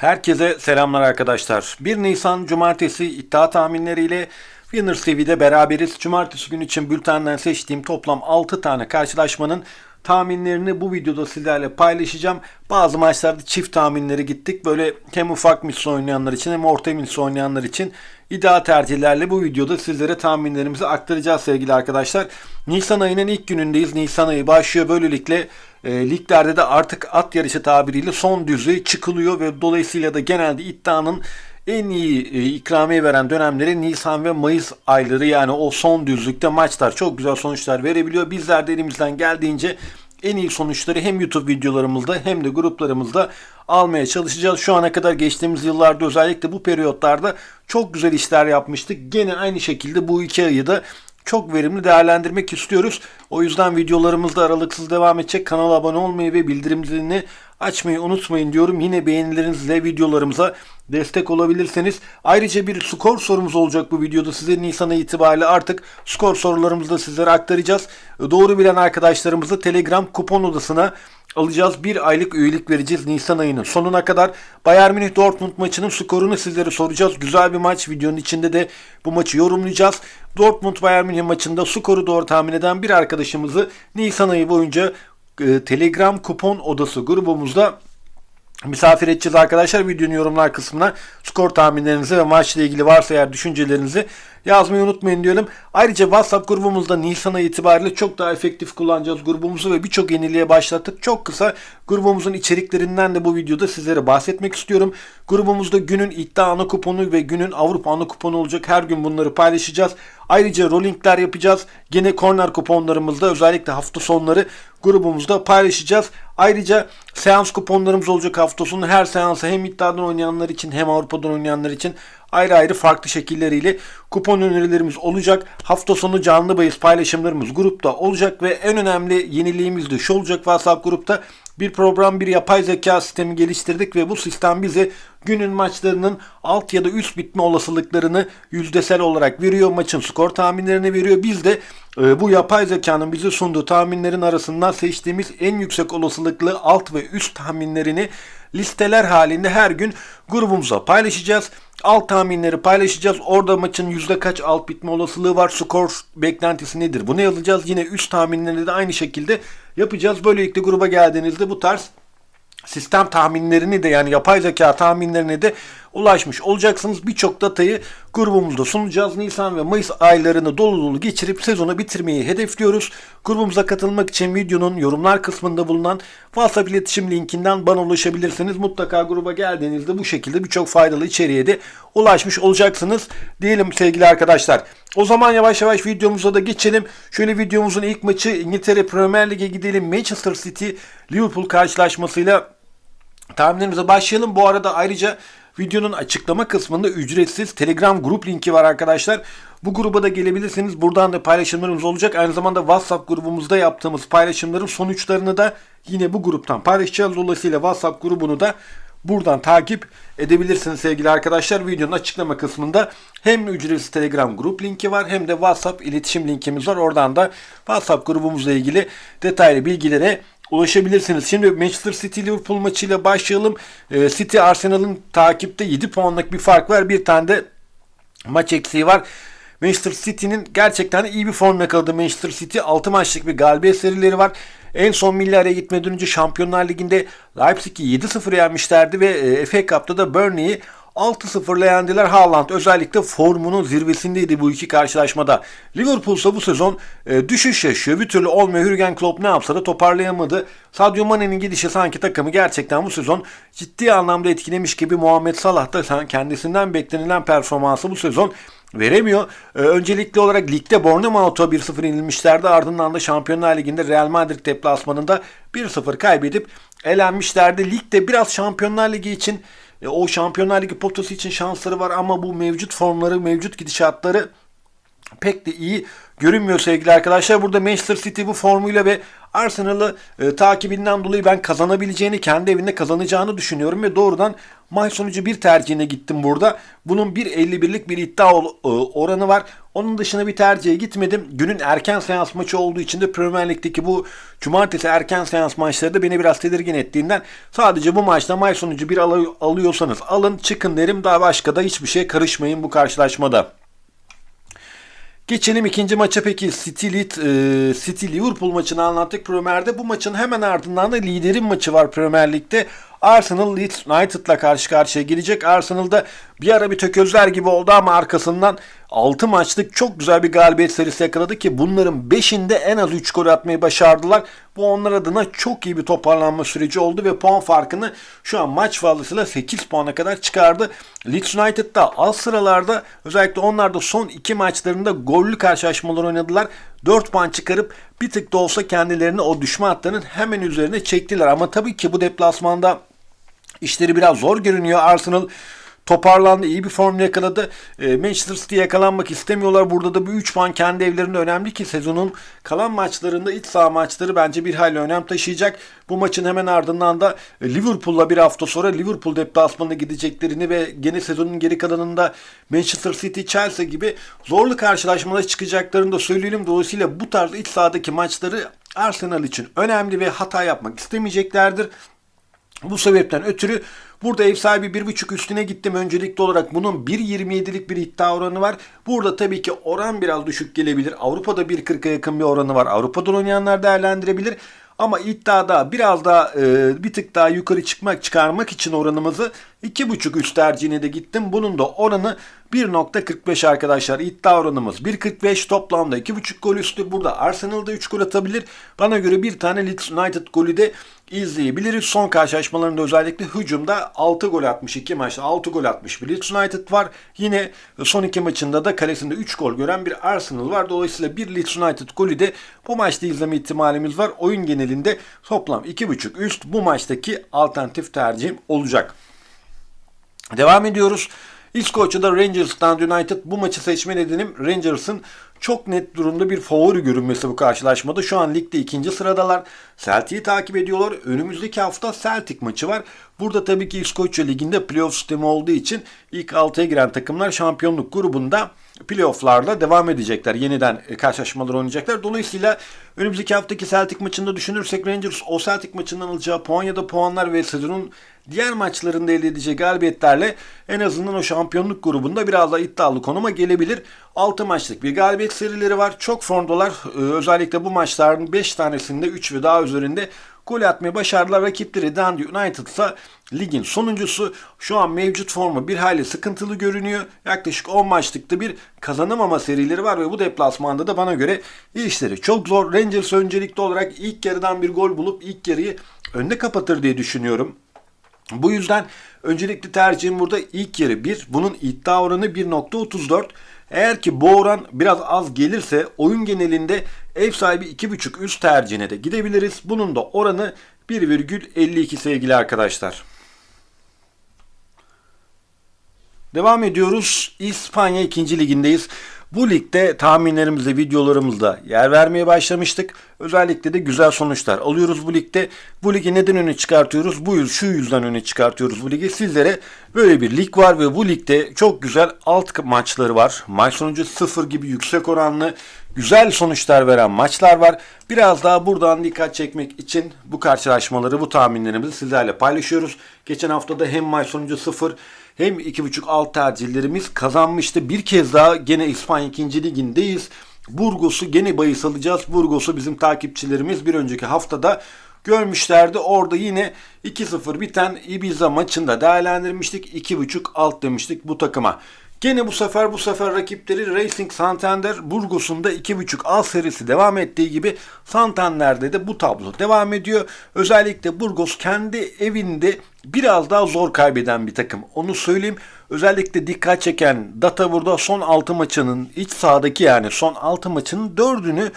Herkese selamlar arkadaşlar. 1 Nisan Cumartesi iddia tahminleriyle Winners TV'de beraberiz. Cumartesi günü için bültenden seçtiğim toplam 6 tane karşılaşmanın tahminlerini bu videoda sizlerle paylaşacağım. Bazı maçlarda çift tahminleri gittik. Böyle hem ufak misli oynayanlar için hem orta misli oynayanlar için iddia tercihlerle bu videoda sizlere tahminlerimizi aktaracağız sevgili arkadaşlar. Nisan ayının ilk günündeyiz. Nisan ayı başlıyor. Böylelikle e, liglerde de artık at yarışı tabiriyle son düzlüğe çıkılıyor ve dolayısıyla da genelde iddianın en iyi e, ikramiye veren dönemleri Nisan ve Mayıs ayları yani o son düzlükte maçlar çok güzel sonuçlar verebiliyor. Bizler de elimizden geldiğince en iyi sonuçları hem YouTube videolarımızda hem de gruplarımızda almaya çalışacağız. Şu ana kadar geçtiğimiz yıllarda özellikle bu periyotlarda çok güzel işler yapmıştık. Gene aynı şekilde bu iki ayı da çok verimli değerlendirmek istiyoruz. O yüzden videolarımız da aralıksız devam edecek. Kanala abone olmayı ve bildirim zilini açmayı unutmayın diyorum. Yine beğenilerinizle videolarımıza destek olabilirseniz. Ayrıca bir skor sorumuz olacak bu videoda. Size Nisan ayı itibariyle artık skor sorularımızı da sizlere aktaracağız. Doğru bilen arkadaşlarımızı Telegram kupon odasına alacağız. Bir aylık üyelik vereceğiz Nisan ayının sonuna kadar. Bayern Münih Dortmund maçının skorunu sizlere soracağız. Güzel bir maç. Videonun içinde de bu maçı yorumlayacağız. Dortmund Bayern Münih maçında skoru doğru tahmin eden bir arkadaşımızı Nisan ayı boyunca e, Telegram kupon odası grubumuzda misafir edeceğiz arkadaşlar. Videonun yorumlar kısmına skor tahminlerinizi ve maçla ilgili varsa eğer düşüncelerinizi yazmayı unutmayın diyorum. Ayrıca WhatsApp grubumuzda Nisan ayı itibariyle çok daha efektif kullanacağız grubumuzu ve birçok yeniliğe başlattık. Çok kısa grubumuzun içeriklerinden de bu videoda sizlere bahsetmek istiyorum. Grubumuzda günün iddia ana kuponu ve günün Avrupa ana kuponu olacak. Her gün bunları paylaşacağız. Ayrıca rollingler yapacağız. Gene corner kuponlarımızda özellikle hafta sonları grubumuzda paylaşacağız. Ayrıca seans kuponlarımız olacak hafta sonu. Her seansa hem iddiadan oynayanlar için hem Avrupa'dan oynayanlar için ayrı ayrı farklı şekilleriyle kupon önerilerimiz olacak. Hafta sonu canlı bahis paylaşımlarımız grupta olacak ve en önemli yeniliğimiz de şu olacak WhatsApp grupta bir program bir yapay zeka sistemi geliştirdik ve bu sistem bize günün maçlarının alt ya da üst bitme olasılıklarını yüzdesel olarak veriyor. Maçın skor tahminlerini veriyor. Biz de e, bu yapay zekanın bize sunduğu tahminlerin arasından seçtiğimiz en yüksek olasılıklı alt ve üst tahminlerini listeler halinde her gün grubumuza paylaşacağız. Alt tahminleri paylaşacağız. Orada maçın yüzde kaç alt bitme olasılığı var, skor beklentisi nedir? Bunu yazacağız. Yine üst tahminlerini de aynı şekilde yapacağız. Böylelikle gruba geldiğinizde bu tarz sistem tahminlerini de yani yapay zeka tahminlerine de ulaşmış olacaksınız. Birçok datayı grubumuzda sunacağız. Nisan ve Mayıs aylarını dolu dolu geçirip sezonu bitirmeyi hedefliyoruz. Grubumuza katılmak için videonun yorumlar kısmında bulunan WhatsApp iletişim linkinden bana ulaşabilirsiniz. Mutlaka gruba geldiğinizde bu şekilde birçok faydalı içeriğe de ulaşmış olacaksınız. Diyelim sevgili arkadaşlar. O zaman yavaş yavaş videomuza da geçelim. Şöyle videomuzun ilk maçı İngiltere Premier Lig'e gidelim. Manchester City Liverpool karşılaşmasıyla tahminlerimize başlayalım. Bu arada ayrıca videonun açıklama kısmında ücretsiz Telegram grup linki var arkadaşlar. Bu gruba da gelebilirsiniz. Buradan da paylaşımlarımız olacak. Aynı zamanda WhatsApp grubumuzda yaptığımız paylaşımların sonuçlarını da yine bu gruptan paylaşacağız. Dolayısıyla WhatsApp grubunu da buradan takip edebilirsiniz sevgili arkadaşlar. Videonun açıklama kısmında hem ücretsiz Telegram grup linki var hem de WhatsApp iletişim linkimiz var. Oradan da WhatsApp grubumuzla ilgili detaylı bilgilere ulaşabilirsiniz. Şimdi Manchester City Liverpool maçıyla başlayalım. Ee, City Arsenal'ın takipte 7 puanlık bir fark var. Bir tane de maç eksiği var. Manchester City'nin gerçekten iyi bir form yakaladı Manchester City. 6 maçlık bir galibiyet serileri var. En son milli araya gitmeden önce Şampiyonlar Ligi'nde Leipzig'i 7-0 yenmişlerdi ve e, FA Cup'ta da Burnley'i 6-0'la yendiler. Haaland özellikle formunun zirvesindeydi bu iki karşılaşmada. Liverpool ise bu sezon e, düşüş yaşıyor. Bir türlü olmuyor. Jurgen Klopp ne yapsa da toparlayamadı. Sadio Mane'nin gidişi sanki takımı gerçekten bu sezon ciddi anlamda etkilemiş gibi Muhammed Salah da kendisinden beklenilen performansı bu sezon veremiyor. Ee, öncelikli olarak ligde Bournemouth'a 1-0 yenilmişlerdi. Ardından da Şampiyonlar Ligi'nde Real Madrid deplasmanında 1-0 kaybedip elenmişlerdi. Ligde biraz Şampiyonlar Ligi için e, o Şampiyonlar Ligi potası için şansları var ama bu mevcut formları, mevcut gidişatları pek de iyi görünmüyor sevgili arkadaşlar. Burada Manchester City bu formuyla ve Arsenal'ı e, takibinden dolayı ben kazanabileceğini, kendi evinde kazanacağını düşünüyorum ve doğrudan maç sonucu bir tercihine gittim burada. Bunun 1.51'lik bir iddia e, oranı var. Onun dışında bir tercihe gitmedim. Günün erken seans maçı olduğu için de Premier Lig'deki bu cumartesi erken seans maçları da beni biraz tedirgin ettiğinden sadece bu maçta maç sonucu bir al- alıyorsanız alın çıkın derim. Daha başka da hiçbir şeye karışmayın bu karşılaşmada. Geçelim ikinci maça peki City, Lead, e, City Liverpool maçını anlattık Premier'de. Bu maçın hemen ardından da liderin maçı var Premier Lig'de. Arsenal Leeds United'la karşı karşıya gelecek. Arsenal'da bir ara bir tökezler gibi oldu ama arkasından 6 maçlık çok güzel bir galibiyet serisi yakaladı ki bunların 5'inde en az 3 gol atmayı başardılar. Bu onlar adına çok iyi bir toparlanma süreci oldu ve puan farkını şu an maç fazlasıyla 8 puana kadar çıkardı. Leeds United da alt sıralarda özellikle onlar da son 2 maçlarında gollü karşılaşmalar oynadılar. 4 puan çıkarıp bir tık da olsa kendilerini o düşme hattının hemen üzerine çektiler. Ama tabii ki bu deplasmanda işleri biraz zor görünüyor. Arsenal toparlandı. iyi bir form yakaladı. E, Manchester City yakalanmak istemiyorlar. Burada da bu 3 puan kendi evlerinde önemli ki sezonun kalan maçlarında iç saha maçları bence bir hayli önem taşıyacak. Bu maçın hemen ardından da Liverpool'la bir hafta sonra Liverpool deplasmanına gideceklerini ve gene sezonun geri kalanında Manchester City, Chelsea gibi zorlu karşılaşmalara çıkacaklarını da söyleyelim. Dolayısıyla bu tarz iç sahadaki maçları Arsenal için önemli ve hata yapmak istemeyeceklerdir. Bu sebepten ötürü burada ev sahibi 1.5 üstüne gittim öncelikli olarak. Bunun 1.27'lik bir iddia oranı var. Burada tabii ki oran biraz düşük gelebilir. Avrupa'da 1.40'a yakın bir oranı var. Avrupa'dan oynayanlar değerlendirebilir. Ama iddiada biraz daha e, bir tık daha yukarı çıkmak çıkarmak için oranımızı 2.5 üst tercihine de gittim. Bunun da oranı 1.45 arkadaşlar. İddia oranımız 1.45 toplamda 2.5 gol üstü. Burada Arsenal'da 3 gol atabilir. Bana göre bir tane Leeds United golü de izleyebiliriz. Son karşılaşmalarında özellikle hücumda 6 gol atmış 2 maçta 6 gol atmış bir Leeds United var. Yine son iki maçında da kalesinde 3 gol gören bir Arsenal var. Dolayısıyla bir Leeds United golü de bu maçta izleme ihtimalimiz var. Oyun genelinde toplam 2.5 üst bu maçtaki alternatif tercihim olacak. Devam ediyoruz. İskoçya'da Rangers'tan United bu maçı seçme nedenim Rangers'ın çok net durumda bir favori görünmesi bu karşılaşmada. Şu an ligde ikinci sıradalar. Celtic'i takip ediyorlar. Önümüzdeki hafta Celtic maçı var. Burada tabii ki İskoçya Ligi'nde playoff sistemi olduğu için ilk 6'ya giren takımlar şampiyonluk grubunda playofflarla devam edecekler. Yeniden karşılaşmalar oynayacaklar. Dolayısıyla önümüzdeki haftaki Celtic maçında düşünürsek Rangers o Celtic maçından alacağı puan ya da puanlar ve sezonun diğer maçlarında elde edeceği galibiyetlerle en azından o şampiyonluk grubunda biraz daha iddialı konuma gelebilir. 6 maçlık bir galibiyet serileri var. Çok formdalar. Ee, özellikle bu maçların 5 tanesinde 3 ve daha üzerinde gol atmayı başardılar. Rakipleri Dundee United ise ligin sonuncusu. Şu an mevcut formu bir hayli sıkıntılı görünüyor. Yaklaşık 10 maçlıkta bir kazanamama serileri var ve bu deplasmanda da bana göre işleri çok zor. Rangers öncelikli olarak ilk yarıdan bir gol bulup ilk yarıyı önde kapatır diye düşünüyorum. Bu yüzden öncelikli tercihim burada ilk yarı 1. Bunun iddia oranı 1.34. Eğer ki bu oran biraz az gelirse oyun genelinde ev sahibi 2.5 üst tercihine de gidebiliriz. Bunun da oranı 1,52 sevgili arkadaşlar. Devam ediyoruz. İspanya 2. ligindeyiz. Bu ligde tahminlerimizde, videolarımızda yer vermeye başlamıştık. Özellikle de güzel sonuçlar alıyoruz bu ligde. Bu ligi neden öne çıkartıyoruz? Bu yüz, şu yüzden öne çıkartıyoruz bu ligi. Sizlere böyle bir lig var ve bu ligde çok güzel alt maçları var. Maç sonucu sıfır gibi yüksek oranlı güzel sonuçlar veren maçlar var. Biraz daha buradan dikkat çekmek için bu karşılaşmaları, bu tahminlerimizi sizlerle paylaşıyoruz. Geçen haftada hem maç sonucu sıfır hem 2.5 alt tercihlerimiz kazanmıştı. Bir kez daha gene İspanya 2. ligindeyiz. Burgos'u gene bahis alacağız. Burgos'u bizim takipçilerimiz bir önceki haftada görmüşlerdi. Orada yine 2-0 biten Ibiza maçında değerlendirmiştik. 2.5 alt demiştik bu takıma. Gene bu sefer bu sefer rakipleri Racing Santander Burgos'un da 2.5 alt serisi devam ettiği gibi Santander'de de bu tablo devam ediyor. Özellikle Burgos kendi evinde biraz daha zor kaybeden bir takım. Onu söyleyeyim. Özellikle dikkat çeken data burada son 6 maçının iç sahadaki yani son 6 maçının 4'ünü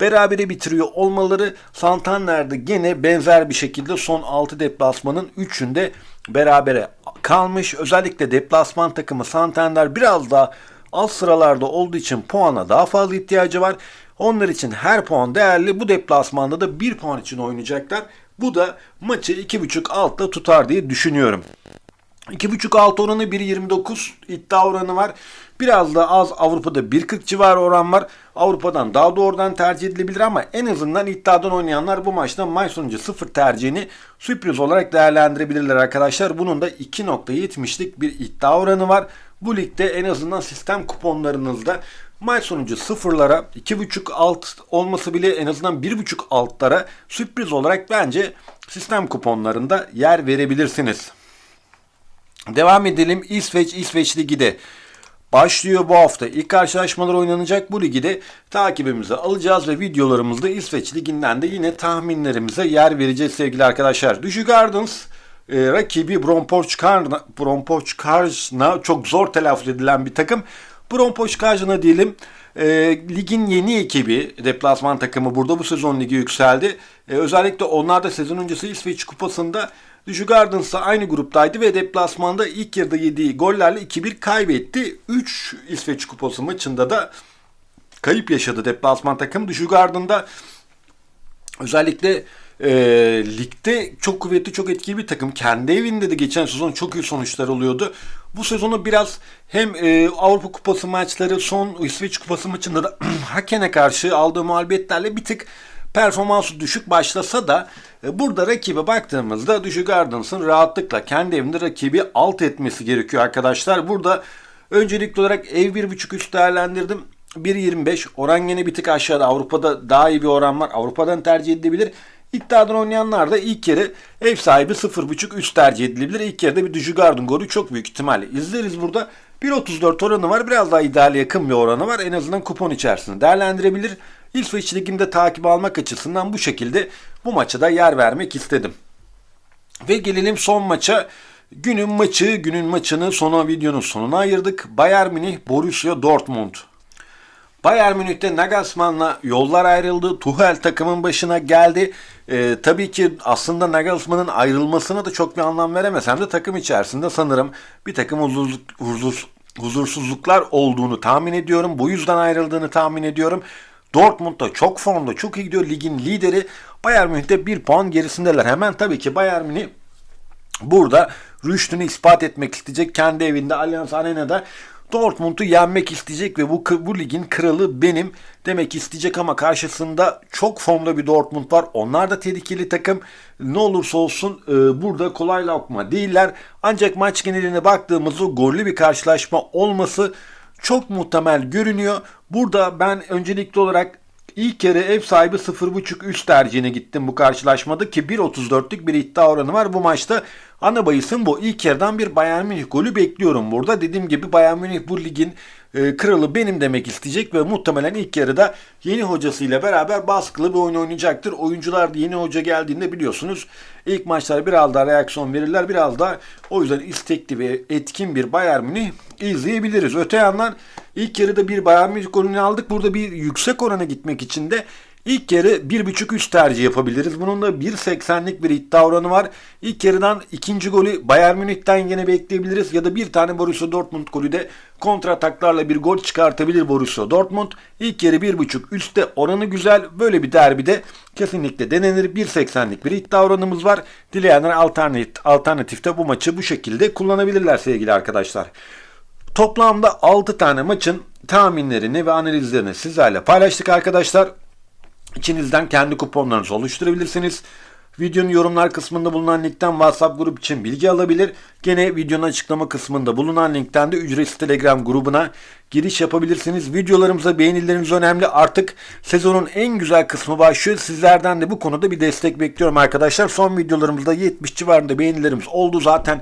berabere bitiriyor olmaları Santander'de gene benzer bir şekilde son 6 deplasmanın 3'ünde berabere kalmış. Özellikle deplasman takımı Santander biraz daha alt sıralarda olduğu için puana daha fazla ihtiyacı var. Onlar için her puan değerli. Bu deplasmanda da 1 puan için oynayacaklar. Bu da maçı 2.5 altta tutar diye düşünüyorum. 2.5 alt oranı 1.29 iddia oranı var. Biraz da az Avrupa'da 1.40 civarı oran var. Avrupa'dan daha doğrudan tercih edilebilir ama en azından iddiadan oynayanlar bu maçta maç sonucu 0 tercihini sürpriz olarak değerlendirebilirler arkadaşlar. Bunun da 2.70'lik bir iddia oranı var. Bu ligde en azından sistem kuponlarınızda maç sonucu sıfırlara 2.5 alt olması bile en azından 1.5 altlara sürpriz olarak bence sistem kuponlarında yer verebilirsiniz. Devam edelim. İsveç İsveç Ligi de başlıyor bu hafta. İlk karşılaşmalar oynanacak bu ligi de takibimize alacağız ve videolarımızda İsveç Ligi'nden de yine tahminlerimize yer vereceğiz sevgili arkadaşlar. Düşük Gardens e, rakibi Brompochkarna, Brompochkarna çok zor telaffuz edilen bir takım. Brompochkarna diyelim. E, ligin yeni ekibi, deplasman takımı burada bu sezon ligi yükseldi. E, özellikle onlar da sezon öncesi İsveç Kupası'nda Düşük Gardens'la aynı gruptaydı ve deplasmanda ilk yarıda yediği gollerle 2-1 kaybetti. 3 İsveç Kupası maçında da kayıp yaşadı deplasman takım. Düşük Garden'da özellikle e, ligde çok kuvvetli, çok etkili bir takım. Kendi evinde de geçen sezon çok iyi sonuçlar oluyordu. Bu sezonu biraz hem e, Avrupa Kupası maçları, son İsveç Kupası maçında da Haken'e karşı aldığı mağlubiyetlerle bir tık performansı düşük başlasa da burada rakibe baktığımızda Düşük Gardens'ın rahatlıkla kendi evinde rakibi alt etmesi gerekiyor arkadaşlar. Burada öncelikli olarak ev 1.5 üst değerlendirdim. 1.25 oran yine bir tık aşağıda. Avrupa'da daha iyi bir oran var. Avrupa'dan tercih edilebilir. İddiadan oynayanlar da ilk kere ev sahibi 0.5 üst tercih edilebilir. İlk yarıda bir Düşük Garden golü çok büyük ihtimalle izleriz burada. 1.34 oranı var. Biraz daha ideale yakın bir oranı var. En azından kupon içerisinde değerlendirebilir. İsveç Ligi'nde takip almak açısından bu şekilde bu maça da yer vermek istedim. Ve gelelim son maça. Günün maçı, günün maçını sona videonun sonuna ayırdık. Bayern Münih, Borussia Dortmund. Bayern Münih'te Nagelsmann'la yollar ayrıldı. Tuchel takımın başına geldi. Ee, tabii ki aslında Nagelsmann'ın ayrılmasına da çok bir anlam veremesem de takım içerisinde sanırım bir takım huzursuzluk, huzur, huzursuzluklar olduğunu tahmin ediyorum. Bu yüzden ayrıldığını tahmin ediyorum. Dortmund da çok formda, çok iyi gidiyor. Ligin lideri Bayern Münih'te bir puan gerisindeler. Hemen tabii ki Bayern Münih burada rüştünü ispat etmek isteyecek. Kendi evinde Allianz Arena'da Dortmund'u yenmek isteyecek ve bu, bu ligin kralı benim demek isteyecek ama karşısında çok formda bir Dortmund var. Onlar da tehlikeli takım. Ne olursa olsun e, burada kolay lokma değiller. Ancak maç geneline baktığımızda gollü bir karşılaşma olması çok muhtemel görünüyor. Burada ben öncelikli olarak ilk kere ev sahibi 0.5 üst tercihine gittim bu karşılaşmada ki 1.34'lük bir iddia oranı var bu maçta. Ana bayısın bu. ilk yerden bir Bayern Münih golü bekliyorum burada. Dediğim gibi Bayern Münih bu ligin e, kralı benim demek isteyecek ve muhtemelen ilk yarıda yeni hocasıyla beraber baskılı bir oyun oynayacaktır. Oyuncular da yeni hoca geldiğinde biliyorsunuz ilk maçlar biraz daha reaksiyon verirler. Biraz daha o yüzden istekli ve etkin bir Bayern Münih izleyebiliriz. Öte yandan ilk yarıda bir Bayern Münih golünü aldık. Burada bir yüksek orana gitmek için de İlk yarı 1.5 üst tercih yapabiliriz. Bunun da 1.80'lik bir iddia oranı var. İlk yarıdan ikinci golü Bayern Münih'ten yine bekleyebiliriz. Ya da bir tane Borussia Dortmund golü de kontra ataklarla bir gol çıkartabilir Borussia Dortmund. İlk yarı 1.5 üstte oranı güzel. Böyle bir derbide kesinlikle denenir. 1.80'lik bir iddia oranımız var. Dileyenler alternatif, alternatifte bu maçı bu şekilde kullanabilirler sevgili arkadaşlar. Toplamda 6 tane maçın tahminlerini ve analizlerini sizlerle paylaştık arkadaşlar. İçinizden kendi kuponlarınızı oluşturabilirsiniz. Videonun yorumlar kısmında bulunan linkten WhatsApp grup için bilgi alabilir. Gene videonun açıklama kısmında bulunan linkten de ücretsiz Telegram grubuna giriş yapabilirsiniz. Videolarımıza beğenileriniz önemli. Artık sezonun en güzel kısmı başlıyor. Sizlerden de bu konuda bir destek bekliyorum arkadaşlar. Son videolarımızda 70 civarında beğenilerimiz oldu. Zaten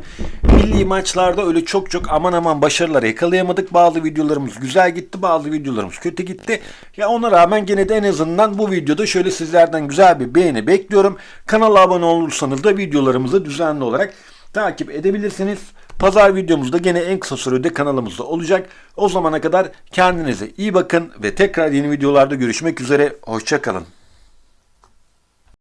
milli maçlarda öyle çok çok aman aman başarılar yakalayamadık. Bazı videolarımız güzel gitti. Bazı videolarımız kötü gitti. Ya ona rağmen gene de en azından bu videoda şöyle sizlerden güzel bir beğeni bekliyorum. Kanala abone olursanız da videolarımızı düzenli olarak takip edebilirsiniz. Pazar videomuzda gene en kısa sürede kanalımızda olacak. O zamana kadar kendinize iyi bakın ve tekrar yeni videolarda görüşmek üzere. Hoşçakalın.